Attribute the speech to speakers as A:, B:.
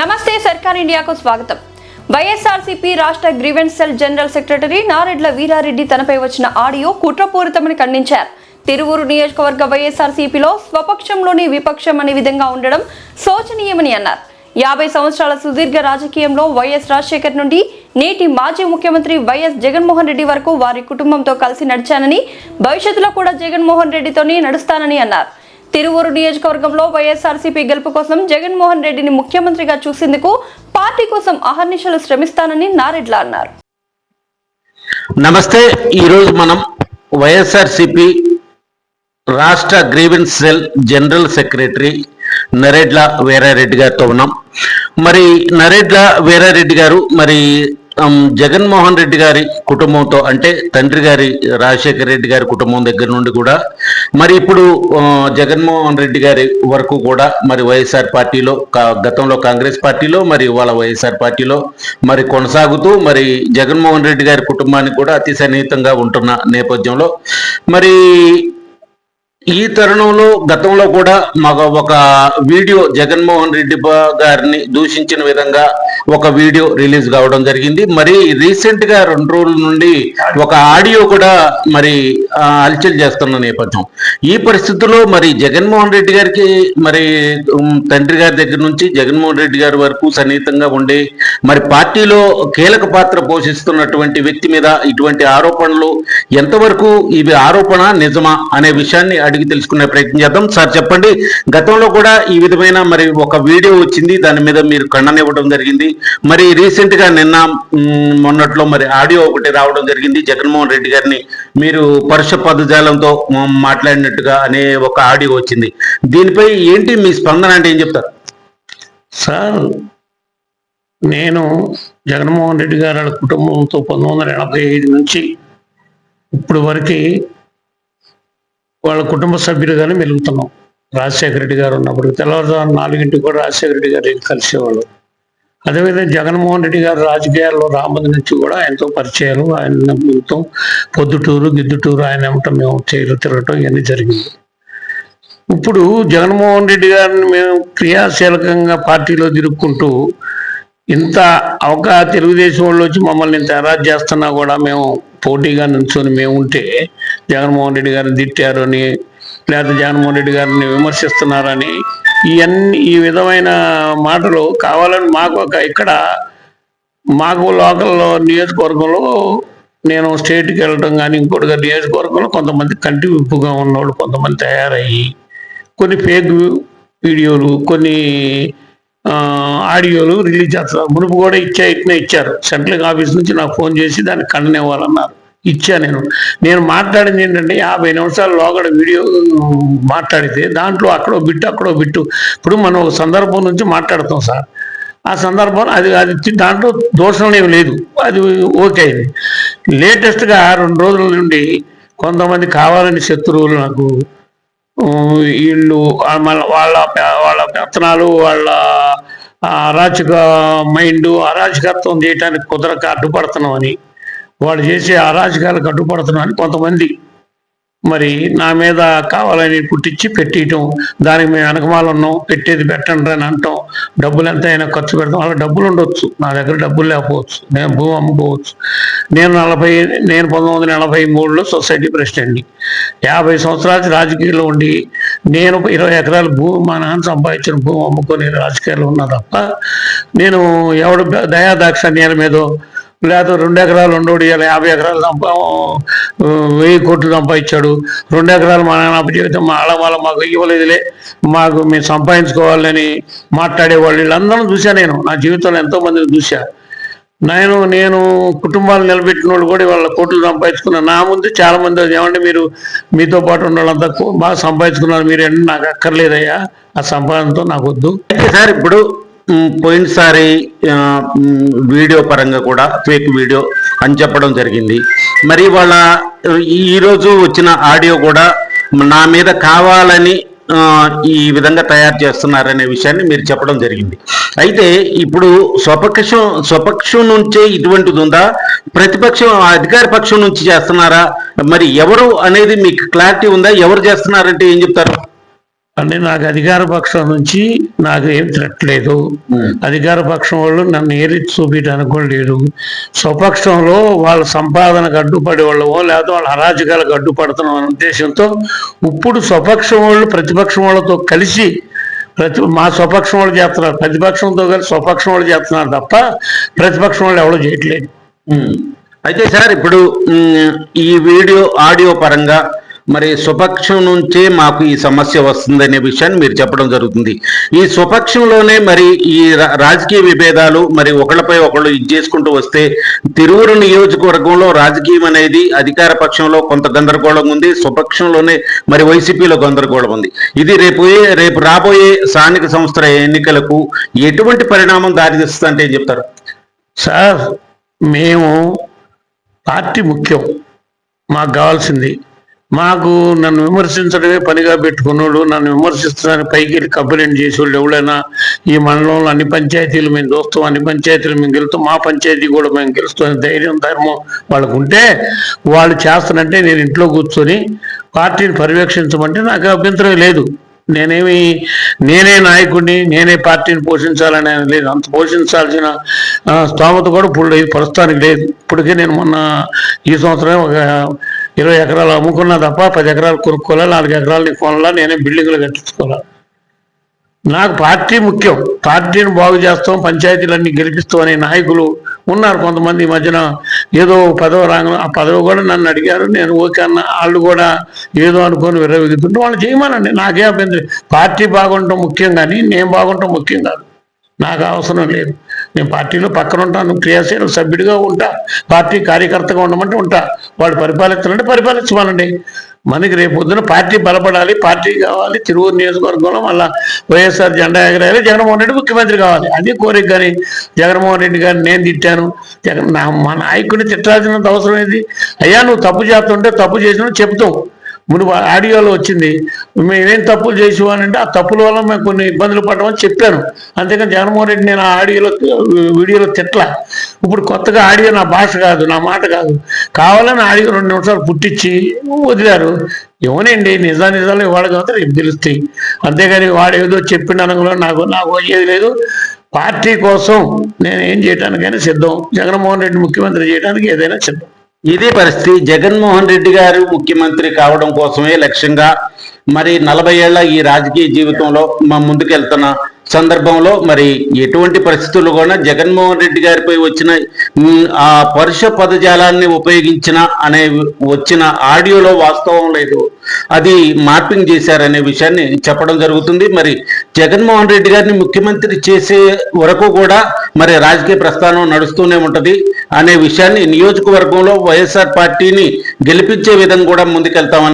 A: నమస్తే సర్కార్ ఇండియాకు స్వాగతం. వైఎస్ఆర్సీపీ రాష్ట్ర grievance cell general secretary Naredla Veerareddy తనపై వచ్చిన ఆడియో కుట్రపూరితమని ఖండించారు. తిరువూరు నియోజకవర్గ వైఎస్ఆర్సీపీలో స్వపక్షంలోని విపక్షం అనే విధంగా ఉండడం శోచనీయమని అన్నారు. యాభై సంవత్సరాల సుదీర్ఘ రాజకీయంలో వైఎస్ రాజశేఖర్ నుండి నేటి మాజీ ముఖ్యమంత్రి వైఎస్ జగన్మోహన్ రెడ్డి వరకు వారి కుటుంబంతో కలిసి నడిచానని భవిష్యత్తులో కూడా జగన్మోహన్ రెడ్డితోనే నడుస్తానని అన్నారు. తిరువూరు నియోజకవర్గంలో వైఎస్ఆర్సీపీ గెలుపు కోసం జగన్మోహన్ రెడ్డిని ముఖ్యమంత్రిగా చూసేందుకు పార్టీ కోసం అహర్నిశలు శ్రమిస్తానని నారెడ్ల అన్నారు.
B: నమస్తే ఈరోజు మనం వైఎస్ఆర్సిపి రాష్ట్ర grievance cell general secretary Naredla Veerareddy గారితో ఉన్నాం. మరి నరేడ్ల వీరారెడ్డి గారు మరి జగన్మోహన్ రెడ్డి గారి కుటుంబంతో అంటే తండ్రి గారి రాజశేఖర రెడ్డి గారి కుటుంబం దగ్గర నుండి కూడా మరి ఇప్పుడు జగన్మోహన్ రెడ్డి గారి వరకు కూడా మరి వైఎస్ఆర్ పార్టీలో కా- గతంలో కాంగ్రెస్ పార్టీలో మరి వాళ్ళ వైఎస్ఆర్ పార్టీలో మరి కొనసాగుతూ మరి జగన్మోహన్ రెడ్డి గారి కుటుంబానికి కూడా అతి సన్నిహితంగా ఉంటున్న నేపథ్యంలో మరి ఈ తరుణంలో గతంలో కూడా మాకు ఒక వీడియో జగన్మోహన్ రెడ్డి గారిని దూషించిన విధంగా ఒక వీడియో రిలీజ్ కావడం జరిగింది. మరి రీసెంట్గా రెండు రోజుల నుండి ఒక ఆడియో కూడా మరి అలచల్ చేస్తున్న నేపథ్యం. ఈ పరిస్థితుల్లో మరి జగన్మోహన్ రెడ్డి గారికి మరి తండ్రి గారి దగ్గర నుంచి జగన్మోహన్ రెడ్డి గారి వరకు సన్నిహితంగా ఉండి మరి పార్టీలో కీలక పాత్ర పోషిస్తున్నటువంటి వ్యక్తి మీద ఇటువంటి ఆరోపణలు ఎంతవరకు ఇవి ఆరోపణ నిజమా అనే విషయాన్ని అడిగి తెలుసుకునే ప్రయత్నం చేద్దాం. సార్ చెప్పండి. గతంలో కూడా ఈ విధమైన మరి ఒక వీడియో వచ్చింది. దాని మీద మీరు ఖండనివ్వడం జరిగింది. మరి రీసెంట్గా నిన్న మొన్నట్లో మరి ఆడియో ఒకటి రావడం జరిగింది. జగన్మోహన్ రెడ్డి గారిని మీరు పరుష పదజాలంతో మాట్లాడినట్టుగా అనే ఒక ఆడియో వచ్చింది. దీనిపై ఏంటి మీ స్పందన అంటే ఏం చెప్తారు?
C: సార్ నేను జగన్మోహన్ రెడ్డి గారి వాళ్ళ కుటుంబంతో పంతొమ్మిది వందల ఎనభై ఐదు నుంచి ఇప్పుడు వరకు వాళ్ళ కుటుంబ సభ్యులుగానే మెలుగుతున్నాం. రాజశేఖర రెడ్డి గారు ఉన్నప్పుడు తెల్లవారుజాము నాలుగింటికి కూడా రాజశేఖర రెడ్డి గారు కలిసేవాళ్ళు. అదేవిధంగా జగన్మోహన్ రెడ్డి గారు రాజకీయాల్లో రామది నుంచి కూడా ఎంతో పరిచయాలు ఆయన ఎంతో పొద్దుటూరు గిద్దుటూరు ఆయన ఏమిటో మేము చేయలు తిరగటం ఇవన్నీ జరిగింది. ఇప్పుడు జగన్మోహన్ రెడ్డి గారిని మేము క్రియాశీలకంగా పార్టీలో తిరుక్కుంటూ ఇంత అవకాశ తెలుగుదేశం వాళ్ళు వచ్చి మమ్మల్ని ఇంత అరాజ్ చేస్తున్నా కూడా మేము పోటీగా నుంచొని మేము ఉంటే జగన్మోహన్ రెడ్డి గారిని తిట్టారు అని లేకపోతే జగన్మోహన్ రెడ్డి గారిని విమర్శిస్తున్నారని ఇవన్నీ ఈ విధమైన మాటలు కావాలని మాకు ఒక ఇక్కడ మాకు లోకల్లో నియోజకవర్గంలో నేను స్టేట్కి వెళ్ళడం కానీ ఇంకోటిగా నియోజకవర్గంలో కొంతమంది కంటి విప్పుగా ఉన్నవాళ్ళు కొంతమంది తయారయ్యి కొన్ని ఫేక్ వీడియోలు కొన్ని ఆడియోలు రిలీజ్ చేస్తారు. మునుపు కూడా ఇచ్చా ఇట్నే ఇచ్చారు. సెంట్రల్ ఆఫీస్ నుంచి నాకు ఫోన్ చేసి దాన్ని కండనివ్వాలన్నారు ఇచ్చా నేను. నేను మాట్లాడింది ఏంటంటే యాభై నిమిషాల లోగడ వీడియో మాట్లాడితే దాంట్లో అక్కడో బిట్టు అక్కడో బిట్టు. ఇప్పుడు మనం ఒక సందర్భం నుంచి మాట్లాడతాం సార్. ఆ సందర్భం అది అది దాంట్లో దోషం ఏమి లేదు. అది ఓకే అయింది లేటెస్ట్గా రెండు రోజుల నుండి కొంతమంది కావాలని శత్రువులు నాకు వీళ్ళు వాళ్ళ వాళ్ళ పెత్తనాలు వాళ్ళ అరాచక మైండ్ అరాచకత్వం చేయడానికి కుదరక అడ్డుపడుతున్నామని వాళ్ళు చేసే అరాచకాలకు అడ్డుపడుతున్నామని కొంతమంది మరి నా మీద కావాలని పుట్టించి పెట్టియటం దానికి మేము వెనకమాల ఉన్నాం పెట్టేది పెట్టండి అని అంటాం. డబ్బులు ఎంత అయినా ఖర్చు పెడతాం. అలా డబ్బులు ఉండొచ్చు. నా దగ్గర డబ్బులు లేకపోవచ్చు. నేను భూమి అమ్ముకోవచ్చు. నేను నలభై నేను పంతొమ్మిది వందల ఎనభై మూడులో సొసైటీ ప్రెసిడెంట్ని. యాభై సంవత్సరాలు రాజకీయాల్లో ఉండి నేను ఇరవై ఎకరాల భూమి మా నాన్న సంపాదించిన భూమి అమ్ముకొని రాజకీయాల్లో ఉన్నా తప్ప నేను ఎవడు దయా నేల మీదో లేదా రెండు ఎకరాలు ఉండోడు ఇలా యాభై ఎకరాలు సంపా వెయ్యి కోట్లు సంపాదించాడు రెండు ఎకరాలు మా నాన్న జీవితం మా ఆడవాళ్ళ మాకు ఇవ్వలేదులే. మాకు మేము సంపాదించుకోవాలని మాట్లాడేవాళ్ళు వీళ్ళందరూ చూసా నేను. నా జీవితంలో ఎంతో మందిని చూసా నేను నేను కుటుంబాలు నిలబెట్టిన వాళ్ళు కూడా వాళ్ళ కోట్లు సంపాదించుకున్న నా ముందు చాలా మంది ఏమంటే మీరు మీతో పాటు ఉన్న వాళ్ళంతా బాగా సంపాదించుకున్నారు. మీరు నాకు అక్కర్లేదయ్యా. ఆ సంపాదనతో నాకు వద్దు.
B: సార్ ఇప్పుడు పోయినసారి వీడియో పరంగా కూడా ఫేక్ వీడియో అని చెప్పడం జరిగింది. మరి వాళ్ళ ఈరోజు వచ్చిన ఆడియో కూడా నా మీద కావాలని ఈ విధంగా తయారు చేస్తున్నారనే విషయాన్ని మీరు చెప్పడం జరిగింది. అయితే ఇప్పుడు స్వపక్షం స్వపక్షం నుంచే ఇటువంటిది ఉందా? ప్రతిపక్షం అధికార పక్షం నుంచి చేస్తున్నారా? మరి ఎవరు అనేది మీకు క్లారిటీ ఉందా? ఎవరు చేస్తున్నారంటే ఏం చెప్తారు?
C: అంటే నాకు అధికార పక్షం నుంచి నాకు ఏం థ్రెట్ లేదు. అధికార పక్షం వాళ్ళు నన్ను ఏరి చూపించడానికి కూడా లేదు స్వపక్షంలో వాళ్ళ సంపాదనకు అడ్డుపడే వాళ్ళవో లేదా వాళ్ళ అరాజకాలకు అడ్డుపడుతున్నాం అనే ఉద్దేశంతో ఇప్పుడు స్వపక్షం వాళ్ళు ప్రతిపక్షం వాళ్ళతో కలిసి ప్రతి మా స్వపక్షం వాళ్ళు చేస్తున్నారు. ప్రతిపక్షంతో కలిసి స్వపక్షం వాళ్ళు చేస్తున్నారు తప్ప ప్రతిపక్షం వాళ్ళు ఎవరో చేయట్లేదు.
B: ఉమ్. అయితే సార్ ఇప్పుడు ఈ వీడియో ఆడియో పరంగా మరి స్వపక్షం నుంచే మాకు ఈ సమస్య వస్తుందనే విషయాన్ని మీరు చెప్పడం జరుగుతుంది. ఈ స్వపక్షంలోనే మరి ఈ రా- రాజకీయ విభేదాలు మరి ఒకళ్ళపై ఒకళ్ళు ఇది చేసుకుంటూ వస్తే తిరువురు నియోజకవర్గంలో రాజకీయం అనేది అధికార పక్షంలో కొంత గందరగోళం ఉంది. స్వపక్షంలోనే మరి వైసీపీలో గందరగోళం ఉంది. ఇది రేపు రేపు రాబోయే స్థానిక సంస్థల ఎన్నికలకు ఎటువంటి పరిణామం దారితీస్తుందంటే ఏం చెప్తారు?
C: సార్ మేము పార్టీ ముఖ్యం. మాకు కావాల్సింది మాకు నన్ను విమర్శించడమే పనిగా పెట్టుకున్నాడు నన్ను విమర్శిస్తున్నాను పైకి వెళ్ళి కంప్లైంట్ చేసేవాళ్ళు ఎవడైనా ఈ మండలంలో అన్ని పంచాయతీలు మేము చూస్తాం అన్ని పంచాయతీలు మేము గెలుస్తాం మా పంచాయతీ కూడా మేము గెలుస్తాం ధైర్యం ధర్మం వాళ్ళకు ఉంటే వాళ్ళు చేస్తానంటే నేను ఇంట్లో కూర్చొని పార్టీని పర్యవేక్షించమంటే నాకు అభ్యంతరం లేదు. నేనేమి నేనే నాయకుడిని నేనే పార్టీని పోషించాలని లేదు. అంత పోషించాల్సిన స్తోమత కూడా ఇప్పుడు లేదు ప్రస్తుతానికి లేదు. ఇప్పటికే నేను మొన్న ఈ సంవత్సరం ఒక ఇరవై ఎకరాలు అమ్ముకున్నా తప్ప పది ఎకరాలు కొనుక్కోలే నాలుగు ఎకరాలు కొనలా నేనే బిల్డింగ్లు కట్టించుకోవాలా? నాకు పార్టీ ముఖ్యం. పార్టీని బాగు చేస్తాం పంచాయతీలన్నీ గెలిపిస్తాం అనే నాయకులు ఉన్నారు కొంతమంది ఈ మధ్యన. ఏదో పదవి రాగం ఆ పదవి కూడా నన్ను అడిగారు నేను ఓకే అన్న వాళ్ళు కూడా ఏదో అనుకొని విరవిగుతుంటే వాళ్ళు చేయమనండి. నాకే అభ్యంతరం. పార్టీ బాగుంటాం ముఖ్యం కానీ నేను బాగుంటాం ముఖ్యం కాదు. నాకు అవసరం లేదు. నేను పార్టీలో పక్కన ఉంటాను క్రియాశీల సభ్యుడిగా ఉంటా పార్టీ కార్యకర్తగా ఉండమంటే ఉంటా. వాడు పరిపాలించాలంటే పరిపాలించమనండి మనకి రేపు పొద్దున పార్టీ బలపడాలి పార్టీ కావాలి తిరువూరు నియోజకవర్గంలో మళ్ళీ వైఎస్ఆర్ జెండా ఎగరాలి జగన్మోహన్ రెడ్డి ముఖ్యమంత్రి కావాలి. అది కోరిక కానీ జగన్మోహన్ రెడ్డి గారిని నేను తిట్టాను. జగన్ నా మా నాయకుడిని తిట్టాల్సినంత అవసరం ఏంది? అయ్యా నువ్వు తప్పు చేస్తుంటే తప్పు చేసినా చెప్తావు. మునుపు ఆడియోలో వచ్చింది. మేమేం తప్పులు చేసేవానంటే ఆ తప్పుల వల్ల మేము కొన్ని ఇబ్బందులు పడ్డామని చెప్పాను. అంతేకాని జగన్మోహన్ రెడ్డి నేను ఆ ఆడియోలో వీడియోలో తిట్ల. ఇప్పుడు కొత్తగా ఆడియో నా భాష కాదు నా మాట కాదు. కావాలని ఆడియో రెండు నిమిషాలు పుట్టించి వదిలారు. ఇవ్వనండి నిజా నిజాలు ఇవాళ కాబట్టి రేపు తెలుస్తాయి. అంతేగాని వాడు ఏదో చెప్పిన అనగా నాకు నాకు వచ్చేది లేదు. పార్టీ కోసం నేను ఏం చేయడానికైనా సిద్ధం. జగన్మోహన్ రెడ్డి ముఖ్యమంత్రి చేయడానికి ఏదైనా సిద్ధం.
B: ఇదే పరిస్థితి జగన్మోహన్ రెడ్డి గారు ముఖ్యమంత్రి కావడం కోసమే లక్ష్యంగా మరి నలభై ఏళ్ళ ఈ రాజకీయ జీవితంలో మా ముందుకెళ్తున్న సందర్భంలో మరి ఎటువంటి పరిస్థితుల్లో కూడా జగన్మోహన్ రెడ్డి గారిపై వచ్చిన ఆ పరుష పదజాలాన్ని ఉపయోగించిన అనే వచ్చిన ఆడియోలో వాస్తవం లేదు. అది మార్పింగ్ చేశారనే విషయాన్ని చెప్పడం జరుగుతుంది. మరి జగన్మోహన్ రెడ్డి గారిని ముఖ్యమంత్రి చేసే వరకు కూడా మరి రాజకీయ ప్రస్థానం నడుస్తూనే ఉంటది. అనే విషయాన్ని నియోజకవర్గంలో వైఎస్ఆర్ పార్టీని గెలిపించే విధంగా కూడా ముందుకెళ్తామని